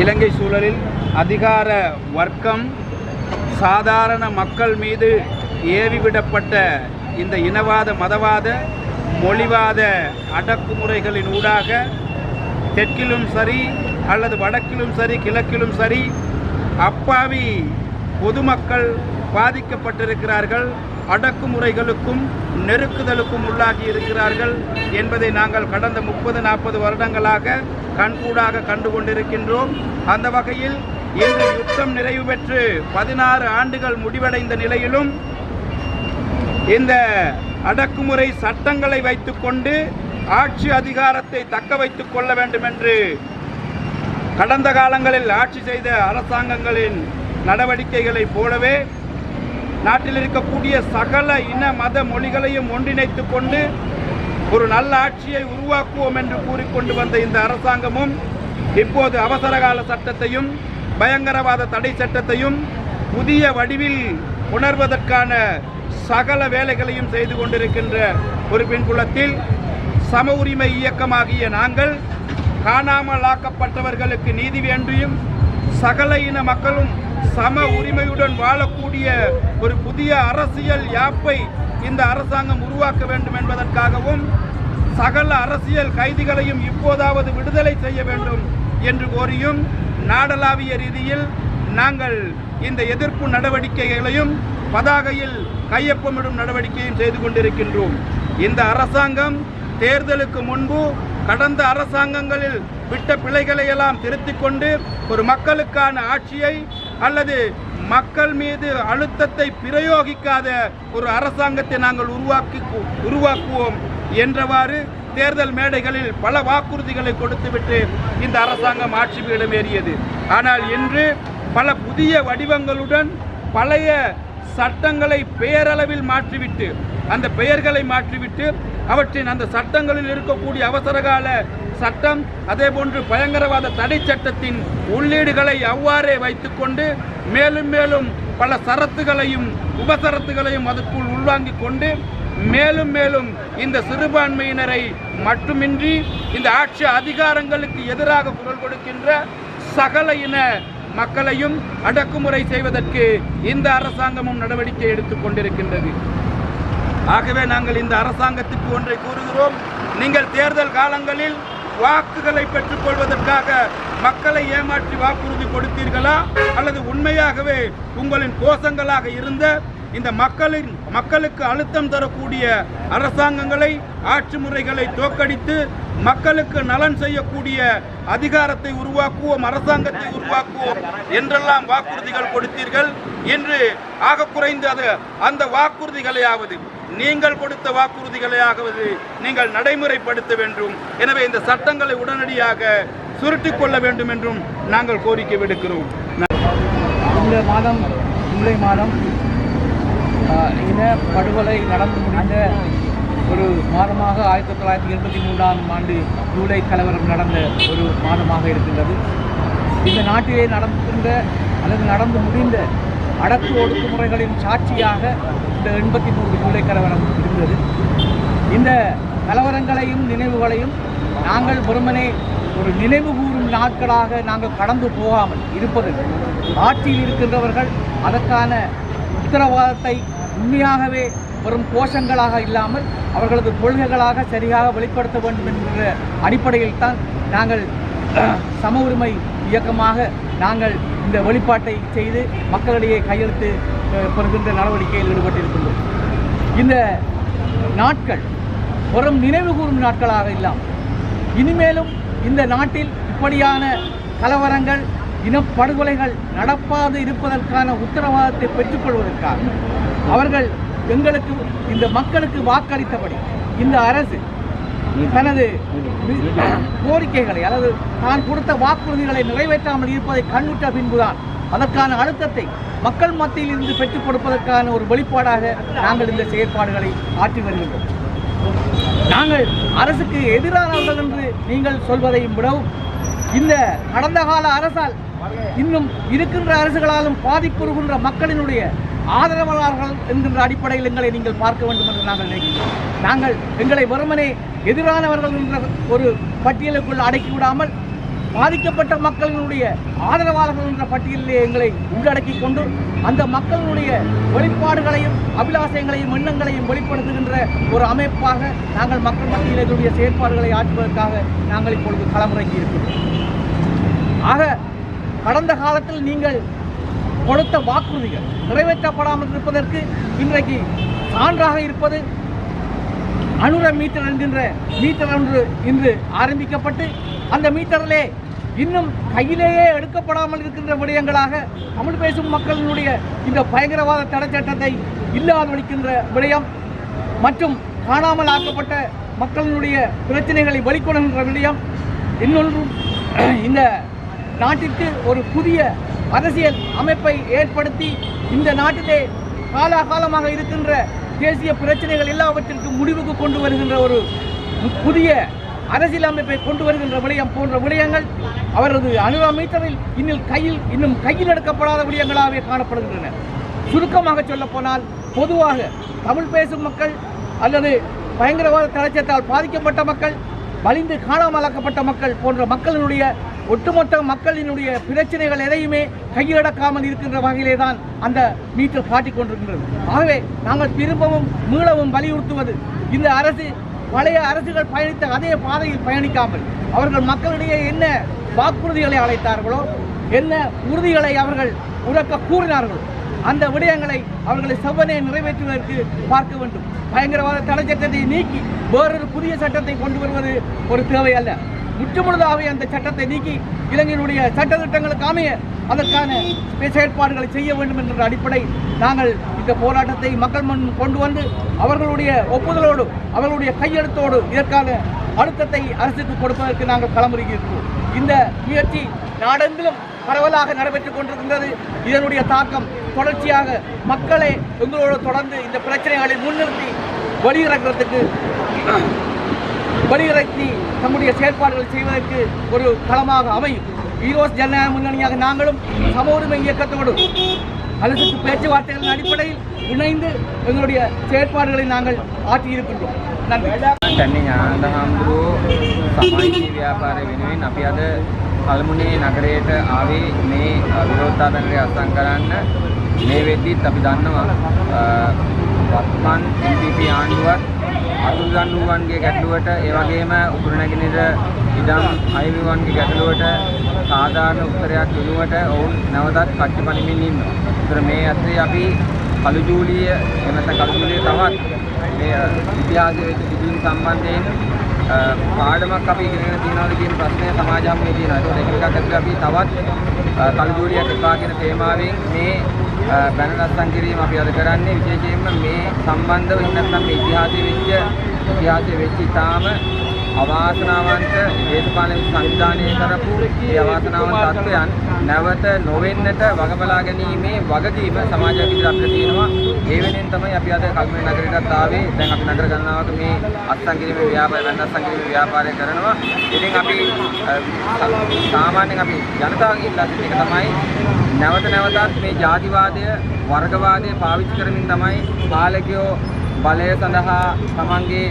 இலங்கை சூழலில் அதிகார வர்க்கம் சாதாரண மக்கள் மீது ஏவிவிடப்பட்ட இந்த இனவாத மதவாத மொழிவாத அடக்குமுறைகளின் ஊடாக தெற்கிலும் சரி அல்லது வடக்கிலும் சரி கிழக்கிலும் சரி அப்பாவி பொதுமக்கள் பாதிக்கப்பட்டிருக்கிறார்கள். அடக்குமுறைகளுக்கும் நெருக்குதலுக்கும் உள்ளாகி இருக்கிறார்கள் என்பதை நாங்கள் கடந்த முப்பது நாற்பது வருடங்களாக கண்கூடாக கண்டு கொண்டிருக்கின்றோம் அந்த வகையில் இன்று யுத்தம் நிறைவு பெற்று பதினாறு ஆண்டுகள் முடிவடைந்த நிலையிலும் இந்த அடக்குமுறை சட்டங்களை வைத்துக்கொண்டு ஆட்சி அதிகாரத்தை தக்க வைத்துக் கொள்ள வேண்டும் என்று கடந்த காலங்களில் ஆட்சி செய்த அரசாங்கங்களின் நடவடிக்கைகளைப் போலவே நாட்டில் இருக்கக்கூடிய சகல இன மத மொழிகளையும் ஒன்றிணைத்துக் கொண்டு ஒரு நல்ல ஆட்சியை உருவாக்குவோம் என்று கூறிக்கொண்டு வந்த இந்த அரசாங்கமும் இப்போது அவசரகால சட்டத்தையும் பயங்கரவாத தடை சட்டத்தையும் புதிய வடிவில் உணர்வதற்கான சகல வேலைகளையும் செய்து கொண்டிருக்கின்ற ஒரு பின்புலத்தில் சம உரிமை இயக்கமாகிய நாங்கள் காணாமல் ஆக்கப்பட்டவர்களுக்கு நீதி வேண்டியும் சகல இன மக்களும் சம உரிமையுடன் வாழக்கூடிய ஒரு புதிய அரசியல் யாப்பை இந்த அரசாங்கம் உருவாக்க வேண்டும் என்பதற்காகவும் சகல அரசியல் கைதிகளையும் இப்போதாவது விடுதலை செய்ய வேண்டும் என்று கோரியும் நாடளாவிய ரீதியில் நாங்கள் இந்த எதிர்ப்பு நடவடிக்கைகளையும் பதாகையில் கையொப்பமிடும் நடவடிக்கையும் செய்து கொண்டிருக்கின்றோம். இந்த அரசாங்கம் தேர்தலுக்கு முன்பு கடந்த அரசாங்கங்களில் விட்ட பிழைகளை எல்லாம் திருத்திக் கொண்டு ஒரு மக்களுக்கான ஆட்சியை அல்லது மக்கள் மீது அழுத்தத்தை பிரயோகிக்காத ஒரு அரசாங்கத்தை நாங்கள் உருவாக்கி உருவாக்குவோம் என்றவாறு தேர்தல் மேடைகளில் பல வாக்குறுதிகளை கொடுத்துவிட்டு இந்த அரசாங்கம் ஆட்சி பீடம் ஏறியது. ஆனால் இன்று பல புதிய வடிவங்களுடன் பழைய சட்டங்களை பெயரளவில் மாற்றிவிட்டு அந்த பெயர்களை மாற்றிவிட்டு அவற்றின் அந்த சட்டங்களில் இருக்கக்கூடிய அவசரகால சட்டம் அதே போன்று பயங்கரவாத தடை சட்டத்தின் உள்ளீடுகளை அவ்வாறே வைத்துக்கொண்டு மேலும் மேலும் பல சரத்துகளையும் உபசரத்துகளையும் அதற்குள் உள்வாங்கிக் கொண்டு மேலும் மேலும் இந்த சிறுபான்மையினரை மட்டுமின்றி இந்த ஆட்சி அதிகாரங்களுக்கு எதிராக குரல் கொடுக்கின்ற சகல இன மக்களையும் அடக்குமுறை செய்வதற்கு இந்த அரசாங்கமும் நடவடிக்கை எடுத்துக் கொண்டிருக்கின்றது. ஆகவே நாங்கள் இந்த அரசாங்கத்துக்கு ஒன்றை கூறுகிறோம். நீங்கள் தேர்தல் காலங்களில் வாக்குகளை பெற்றுக்கொள்வதற்காக மக்களை ஏமாற்றி வாக்குறுதி கொடுத்தீர்களா? அல்லது உண்மையாகவே உங்களின் கோஷங்களாக இருந்த இந்த மக்களின் மக்களுக்கு அழுத்தம் தரக்கூடிய அரசாங்கங்களை ஆட்சி முறைகளை தோற்கடித்து மக்களுக்கு நலன் செய்யக்கூடிய அதிகாரத்தை உருவாக்குவோம் அரசாங்கத்தை உருவாக்குவோம் என்றெல்லாம் வாக்குறுதிகள் கொடுத்தீர்கள். என்று ஆக குறைந்தது அந்த வாக்குறுதிகளையாவது நீங்கள் கொடுத்த வாக்குறுதிகளையாவது நீங்கள் நடைமுறைப்படுத்த வேண்டும். எனவே இந்த சட்டங்களை உடனடியாக சுருட்டிக் கொள்ள வேண்டும் என்றும் நாங்கள் கோரிக்கை விடுக்கிறோம். இந்த மாதம் ஜூலை மாதம் இன படுகொலை நடந்து முடிந்த ஒரு மாதமாக ஆயிரத்தி தொள்ளாயிரத்தி எண்பத்தி மூன்றாம் ஆண்டு ஜூலை கலவரம் நடந்த ஒரு மாதமாக இருக்கின்றது. இந்த நாட்டிலே நடக்கின்ற அல்லது நடந்து முடிந்த அடக்கு ஒடுக்குமுறைகளின் சாட்சியாக இந்த எண்பத்தி மூன்று ஜூலை கலவரம் இருந்தது. இந்த கலவரங்களையும் நினைவுகளையும் நாங்கள் வெறுமனே ஒரு நினைவு கூறும் நாட்களாக நாங்கள் கடந்து போகாமல் இருப்பது ஆட்சியில் இருக்கின்றவர்கள் அதற்கான உத்தரவாதத்தை உண்மையாகவே வெறும் கோஷங்களாக இல்லாமல் அவர்களது கொள்கைகளாக சரியாக வெளிப்படுத்த வேண்டும் என்கிற அடிப்படையில் தான் நாங்கள் சம உரிமை இயக்கமாக நாங்கள் இந்த வெளிப்பாட்டை செய்து மக்களிடையே கையெழுத்து பெறுகின்ற நடவடிக்கையில் ஈடுபட்டிருக்கின்றோம். இந்த நாட்கள் வெறும் நினைவு கூறும் நாட்களாக இல்லாமல் இனிமேலும் இந்த நாட்டில் இப்படியான கலவரங்கள் இனப்படுகொலைகள் நடப்பாது இருப்பதற்கான உத்தரவாதத்தை பெற்றுக்கொள்வதற்காக அவர்கள் எங்களுக்கு இந்த மக்களுக்கு வாக்களித்தபடி இந்த அரசு தனது கோரிக்கைகளை அல்லது தான் கொடுத்த வாக்குறுதிகளை நிறைவேற்றாமல் இருப்பதை கண்ணுற்ற பின்புதான். அதற்கான அழுத்தத்தை மக்கள் மத்தியில் இருந்து பெற்றுக் கொடுப்பதற்கான ஒரு வெளிப்பாடாக நாங்கள் இந்த செயற்பாடுகளை ஆற்றி வருகின்றோம். நாங்கள் அரசுக்கு எதிரானவர்கள் என்று நீங்கள் சொல்வதையும் விடவும் இந்த கடந்த கால அரசால் இன்னும் இருக்கின்ற அரசுகளாலும் பாதிப்புறுகின்ற மக்களினுடைய ஆதரவாளர்கள் என்கின்ற அடிப்படையில் எங்களை நீங்கள் பார்க்க வேண்டும் என்று நாங்கள் நினைக்கிறோம். நாங்கள் எங்களை வெறுமனே எதிரானவர்கள் என்ற ஒரு பட்டியலுக்குள் அடக்கி விடாமல் பாதிக்கப்பட்ட மக்களினுடைய ஆதரவாளர்கள் என்ற பட்டியலிலே எங்களை உள்ளடக்கி கொண்டு அந்த மக்களுடைய வெளிப்பாடுகளையும் அபிலாசங்களையும் எண்ணங்களையும் வெளிப்படுத்துகின்ற ஒரு அமைப்பாக நாங்கள் மக்கள் மத்தியில் எங்களுடைய செயற்பாடுகளை ஆற்றுவதற்காக நாங்கள் இப்பொழுது களமிறங்கி இருக்கிறோம் ஆக கடந்த காலத்தில் நீங்கள் கொடுத்த வாக்குறுதிகள் நிறைவேற்றப்படாமல் இருப்பதற்கு இன்றைக்கு சான்றாக இருப்பது அனுர மீட்டர் என்கின்ற மீட்டர் ஒன்று இன்று ஆரம்பிக்கப்பட்டு அந்த மீட்டரிலே இன்னும் கையிலேயே எடுக்கப்படாமல் இருக்கின்ற விடயங்களாக தமிழ் பேசும் மக்களினுடைய இந்த பயங்கரவாத தடை சட்டத்தை இல்லாதொழிக்கின்ற விடயம் மற்றும் காணாமல் ஆக்கப்பட்ட மக்களினுடைய பிரச்சனைகளை வெளிக்கொள்கின்ற விடயம். இன்னொன்றும் இந்த நாட்டிற்கு ஒரு புதிய அரசியல் அமைப்பை ஏற்படுத்தி இந்த நாட்டிலே காலாகாலமாக இருக்கின்ற தேசிய பிரச்சனைகள் எல்லாவற்றிற்கும் முடிவுக்கு கொண்டு வருகின்ற ஒரு புதிய அரசியல் அமைப்பை கொண்டு வருகின்ற விடயம் போன்ற விடயங்கள் அவரது அணுவ இன்னும் கையில் இன்னும் கையில் எடுக்கப்படாத விடயங்களாகவே காணப்படுகின்றன. சுருக்கமாக சொல்லப்போனால் பொதுவாக தமிழ் பேசும் மக்கள் அல்லது பயங்கரவாத தலைச்சத்தால் பாதிக்கப்பட்ட மக்கள் வலிந்து காணாமலாக்கப்பட்ட மக்கள் போன்ற மக்களினுடைய ஒட்டுமொத்த மக்களினுடைய பிரச்சனைகள் எதையுமே கையடக்காமல் இருக்கின்ற வகையிலே தான் அந்த மீட்டர் காட்டிக்கொண்டிருக்கின்றது ஆகவே நாங்கள் திரும்பவும் மீளவும் வலியுறுத்துவது இந்த அரசு பழைய அரசுகள் பயணித்த அதே பாதையில் பயணிக்காமல் அவர்கள் மக்களிடையே என்ன வாக்குறுதிகளை அழைத்தார்களோ என்ன உறுதிகளை அவர்கள் உறக்க கூறினார்களோ அந்த விடயங்களை அவர்களை செவ்வனே நிறைவேற்றுவதற்கு பார்க்க வேண்டும். பயங்கரவாத தடை சட்டத்தை நீக்கி வேறொரு புதிய சட்டத்தை கொண்டு வருவது ஒரு தேவை அல்ல முற்றுமுழுதாகவே அந்த சட்டத்தை நீக்கி இலங்கையினுடைய சட்டத்திட்டங்களுக்கு அமைய அதற்கான செயற்பாடுகளை செய்ய வேண்டும் என்ற அடிப்படை நாங்கள் இந்த போராட்டத்தை மக்கள் முன் கொண்டு வந்து அவர்களுடைய ஒப்புதலோடு அவர்களுடைய கையெழுத்தோடு இதற்கான அழுத்தத்தை அரசுக்கு கொடுப்பதற்கு நாங்கள் களமிறங்கியிருக்கிறோம். இந்த முயற்சி நாடெங்கிலும் பரவலாக நடைபெற்றுக் கொண்டிருக்கின்றது. இதனுடைய தாக்கம் தொடர்ச்சியாக மக்களை எங்களோடு தொடர்ந்து இந்த பிரச்சனைகளை முன்னிறுத்தி வெளியிறக்கிறதுக்கு வெளியிறக்கி தம்முடைய செயற்பாடுகளை செய்வதற்கு ஒரு களமாக அமையும் ஈரோஸ் ஜனநாயக முன்னணியாக நாங்களும் சம உரிமை இயக்கத்தோடு அரசுக்கு பேச்சுவார்த்தைகளின் அடிப்படையில் இணைந்து எங்களுடைய செயற்பாடுகளை நாங்கள் ஆற்றியிருக்கின்றோம் நன்றி තැන්නේ ඥානන්ද හාමුදුරුවෝ සමාජීය ව්‍යාපාරය වෙනුවෙන් අපි අද කල්මුණේ නගරයට ආවේ මේ අ, විරෝධතාවයන්ගේ අත්සන් කරන්න මේ වෙද්දිත් අපි දන්නවා අ, වත්මන් MPP ආණ්ඩුවත් අතුරුදන්නුවන්ගේ ගැටලුවට ඒ වගේම උතුරු නැගෙනහිර ඉඩම් අයිවිවන්ගේ ගැටලුවට සාධාරණ උත්තරයක් දෙනුවට ඔවුන් නැවතත් කච්චි පනිමින් ඉන්නවා. ඒතර මේ අතරේ අපි කළු ජූලිය එහෙම නැත්නම් කළු ජූලිය තවත් මේ අ, ඉතිහාසයේ වෙච්ච සිදුවීම් සම්බන්ධයෙන් අ, පාඩමක් අපි ඉගෙනගෙන තියෙනවද කියන ප්‍රශ්නය සමාජ හමුවේ තියෙනවා. ඒකෝට එක එකක් ඇතුලේ අපි තවත් අ, කළු ජූලියක් එපා කියන තේමාවෙන් මේ අ, බැනර් අත්සන් කිරීම අපි අද කරන්නේ විශේෂයෙන්ම මේ සම්බන්ධව එහෙම නැත්නම් මේ ඉතිහාසයේ වෙච්ච ඉතිහාසයේ වෙච්ච තාම අවාසනාවන්ත දේශපාලන සංවිධානය කරපු ඒ අවාසනාවන්ත තත්ත්වයන් නැවත නොවෙන්නට වග බලා ගැනීමේ වගකීම සමාජයක් විදිහට අපිට තියෙනවා. ඒ වෙනෙන් තමයි අපි අද කල්මනේ නගරයටත් ආවේ. දැන් අපි නගර ගණනාවක මේ අත්සන් කිරීමේ ව්‍යාපාරය, වෙන අත්සන් කිරීමේ ව්‍යාපාරය කරනවා. ඉතින් අපි අ, සාමාන්‍යයෙන් අපි ජනතාවගෙන් ඉල්ලා සිටින එක තමයි නැවත නැවතත් මේ ජාතිවාදය, වර්ගවාදය පාවිච්චි කරමින් තමයි පාලකයෝ බලය සඳහා තමන්ගේ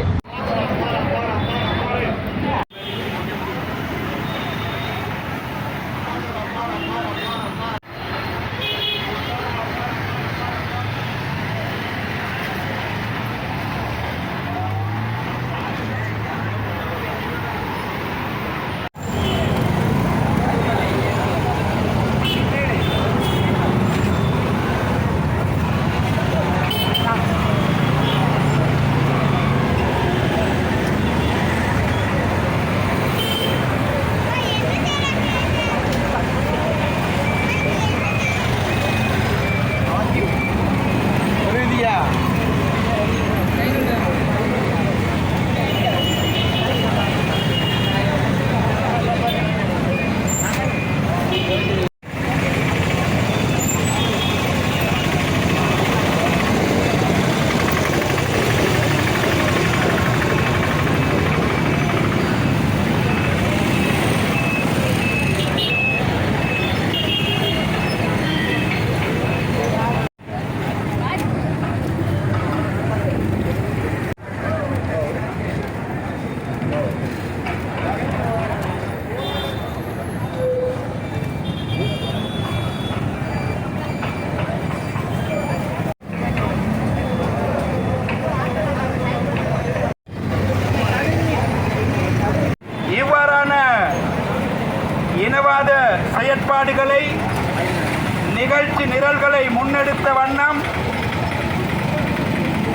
நிகழ்ச்சி நிரல்களை முன்னெடுத்த வண்ணம்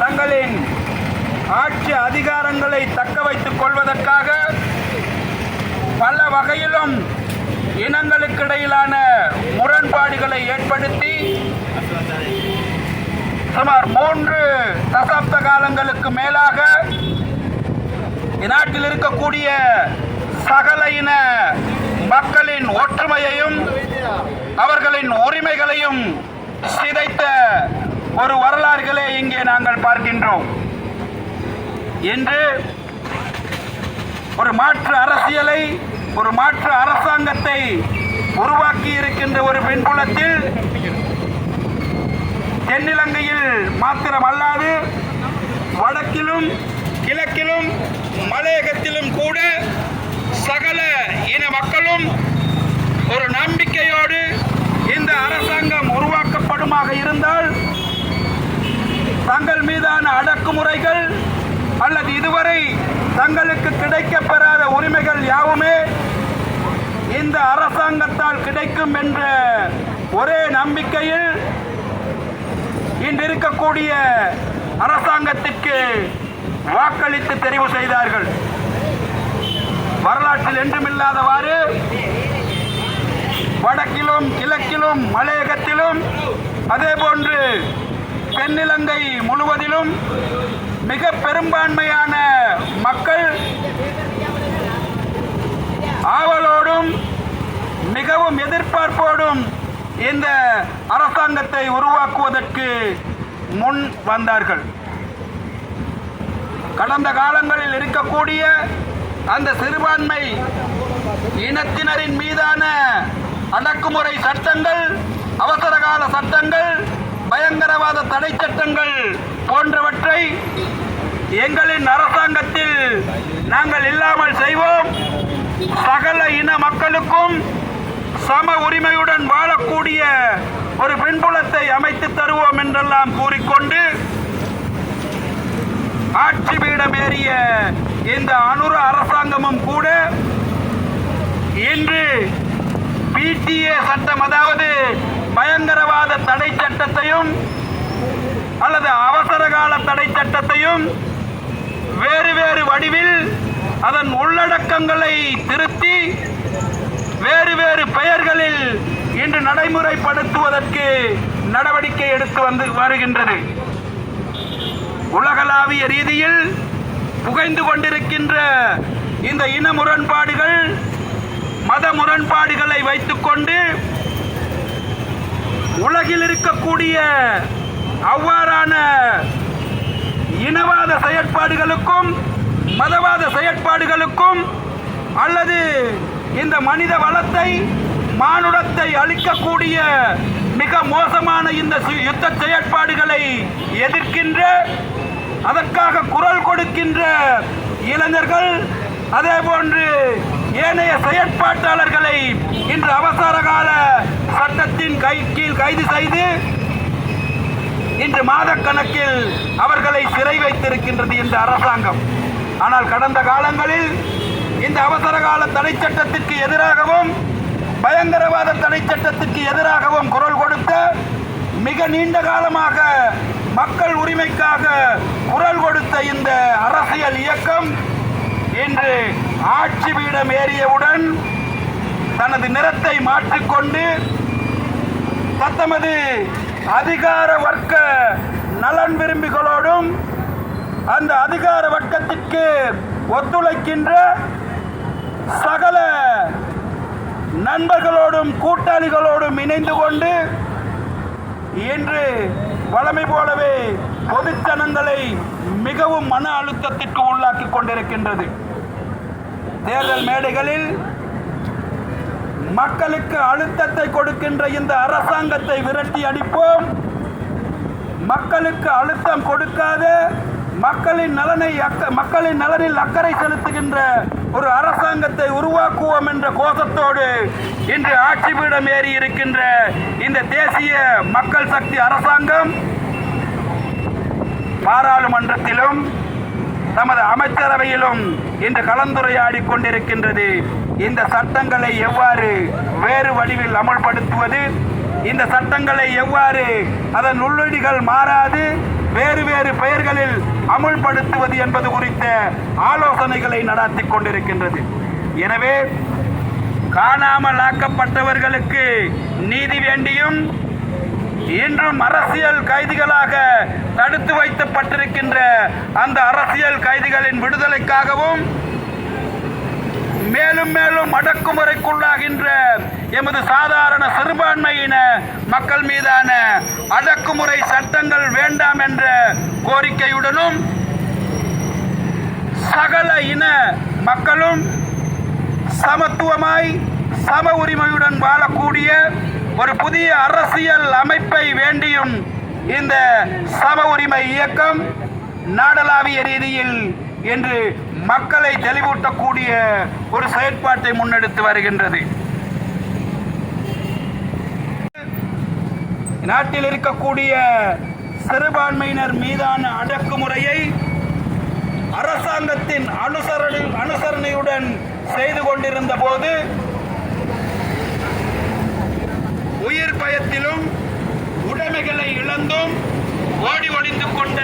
தங்களின் ஆட்சி அதிகாரங்களை தக்க வைத்துக் கொள்வதற்காக பல வகையிலும் இனங்களுக்கிடையிலான முரண்பாடுகளை ஏற்படுத்தி சுமார் மூன்று தசாப்த காலங்களுக்கு மேலாக நாட்டில் இருக்கக்கூடிய சகல இன மக்களின் ஒற்றுமையையும் அவர்களின் உரிமைகளையும் சிதைத்த ஒரு வரலாறுகளே இங்கே நாங்கள் பார்க்கின்றோம். இன்று ஒரு மாற்று அரசியலை ஒரு மாற்று அரசாங்கத்தை உருவாக்கி இருக்கின்ற ஒரு பின்புலத்தில் தென்னிலங்கையில் மாத்திரமல்லாது வடக்கிலும் கிழக்கிலும் மலையகத்திலும் கூட சகல மக்களும் ஒரு நம்பிக்கையோடு இந்த அரசாங்கம் உருவாக்கப்படுமாக இருந்தால் தங்கள் மீதான அடக்குமுறைகள் அல்லது இதுவரை தங்களுக்கு கிடைக்கப்பெறாத உரிமைகள் யாவுமே இந்த அரசாங்கத்தால் கிடைக்கும் என்ற ஒரே நம்பிக்கையில் இன்று இருக்கக்கூடிய அரசாங்கத்திற்கு வாக்களித்து தெரிவு செய்தார்கள். வரலாற்றில் என்றுமில்லாதவாறு வடக்கிலும் கிழக்கிலும் மலையகத்திலும் அதேபோன்று தென்னிலங்கை முழுவதிலும் மிக பெரும்பான்மையான மக்கள் ஆவலோடும் மிகவும் எதிர்பார்ப்போடும் இந்த அரசாங்கத்தை உருவாக்குவதற்கு முன் வந்தார்கள். கடந்த காலங்களில் இருக்கக்கூடிய அந்த சிறுபான்மை இனத்தினரின் மீதான அடக்குமுறை சட்டங்கள் அவசரகால சட்டங்கள் பயங்கரவாத தடை சட்டங்கள் போன்றவற்றை எங்களின் அரசாங்கத்தில் நாங்கள் இல்லாமல் செய்வோம். சகல இன மக்களுக்கும் சம உரிமையுடன் வாழக்கூடிய ஒரு பின்புலத்தை அமைத்து தருவோம் என்றெல்லாம் கூறிக்கொண்டு ஆட்சி பீடம் ஏறிய இந்த அனுர அரசாங்கமும் கூட இன்று பிடிஏ சட்டம் அதாவது பயங்கரவாத தடை சட்டத்தையும் அல்லது அவசரகால தடை சட்டத்தையும் வேறு வேறு வடிவில் அதன் உள்ளடக்கங்களை திருத்தி வேறு வேறு பெயர்களில் இன்று நடைமுறைப்படுத்துவதற்கு நடவடிக்கை எடுத்து வந்து வருகின்றது. உலகளாவிய ரீதியில் புகைந்து கொண்டிருக்கின்ற இந்த இன முரண்பாடுகள் மத முரண்பாடுகளை வைத்துக்கொண்டு உலகில் இருக்கக்கூடிய அவ்வாறான இனவாத செயற்பாடுகளுக்கும் மதவாத செயற்பாடுகளுக்கும் அல்லது இந்த மனித வளத்தை மானுடத்தை அழிக்கக்கூடிய மிக மோசமான இந்த யுத்த செயற்பாடுகளை எதிர்க்கின்ற அதற்காக குரல் கொடுக்கின்ற இளைஞர்கள் அதே போன்று ஏனைய செயற்பாட்டாளர்களை இன்று அவசர கால சட்டத்தின் கை கீழ் கைது செய்து இன்று மாதக்கணக்கில் அவர்களை சிறை வைத்திருக்கின்றது இந்த அரசாங்கம். ஆனால் கடந்த காலங்களில் இந்த அவசர கால தடை சட்டத்திற்கு எதிராகவும் பயங்கரவாத தடை சட்டத்திற்கு எதிராகவும் குரல் கொடுத்த மிக நீண்ட காலமாக மக்கள் உரிமைக்காக குரல் கொடுத்த இந்த அரசியல் இயக்கம் இன்று ஆட்சி பீடம் ஏறியவுடன் தனது நிறத்தை மாற்றிக்கொண்டு தத்தமது அதிகார வர்க்க நலன் விரும்பிகளோடும் அந்த அதிகார வர்க்கத்திற்கு ஒத்துழைக்கின்ற சகல நண்பர்களோடும் கூட்டாளிகளோடும் இணைந்து கொண்டு இன்று வழமை போலவே பொதுஜனங்களை மிகவும் மன அழுத்தத்திற்கு உள்ளாக்கி கொண்டிருக்கின்றது. தேர்தல் மேடைகளில் மக்களுக்கு அழுத்தத்தை கொடுக்கின்ற இந்த அரசாங்கத்தை விரட்டி அடிப்போம். மக்களுக்கு அழுத்தம் கொடுக்காத மக்களின் நலனை அக்க மக்களின் நலனில் அக்கறை செலுத்துகின்ற ஒரு அரசாங்கத்தை உருவாக்குவோம் என்ற கோஷத்தோடு இன்று ஆட்சி பீடம் ஏறி இருக்கின்ற இந்த தேசிய மக்கள் சக்தி அரசாங்கம் பாராளுமன்றத்திலும் தமது அமைச்சரவையிலும் இன்று கலந்துரையாடி கொண்டிருக்கின்றது. இந்த சட்டங்களை எவ்வாறு வேறு வடிவில் அமல்படுத்துவது? இந்த சட்டங்களை எவ்வாறு அதன் உள்ளடிகள் மாறாது? வேறு வேறு பெயர்களில் அமுல்படுத்துவது என்பது குறித்த ஆலோசனைகளை நடாத்தி கொண்டிருக்கின்றது. எனவே காணாமல் ஆக்கப்பட்டவர்களுக்கு நீதி வேண்டியும் இன்றும் அரசியல் கைதிகளாக தடுத்து வைக்கப்பட்டிருக்கின்ற அந்த அரசியல் கைதிகளின் விடுதலைக்காகவும் மேலும் மேலும் அடக்குமுறைக்குள்ளாகின்ற எமது சாதாரண சிறுபான்மையின மக்கள் மீதான அடக்குமுறை சட்டங்கள் வேண்டாம் என்ற கோரிக்கையுடனும் சகல இன மக்களும் சமத்துவமாய் சம உரிமையுடன் வாழக்கூடிய ஒரு புதிய அரசியல் அமைப்பை வேண்டியும் இந்த சம உரிமை இயக்கம் நாடளாவிய ரீதியில் என்று மக்களை தெளிவூட்டக்கூடிய ஒரு செயற்பாட்டை முன்னெடுத்து வருகின்றது. நாட்டில் இருக்கக்கூடிய சிறுபான்மையினர் மீதான அடக்குமுறையை அரசாங்கத்தின் அனுசரணை அனுசரணையுடன் செய்து கொண்டிருந்த போது உயிர் பயத்திலும் உடைமைகளை இழந்தும் ஓடி ஒளிந்து கொண்ட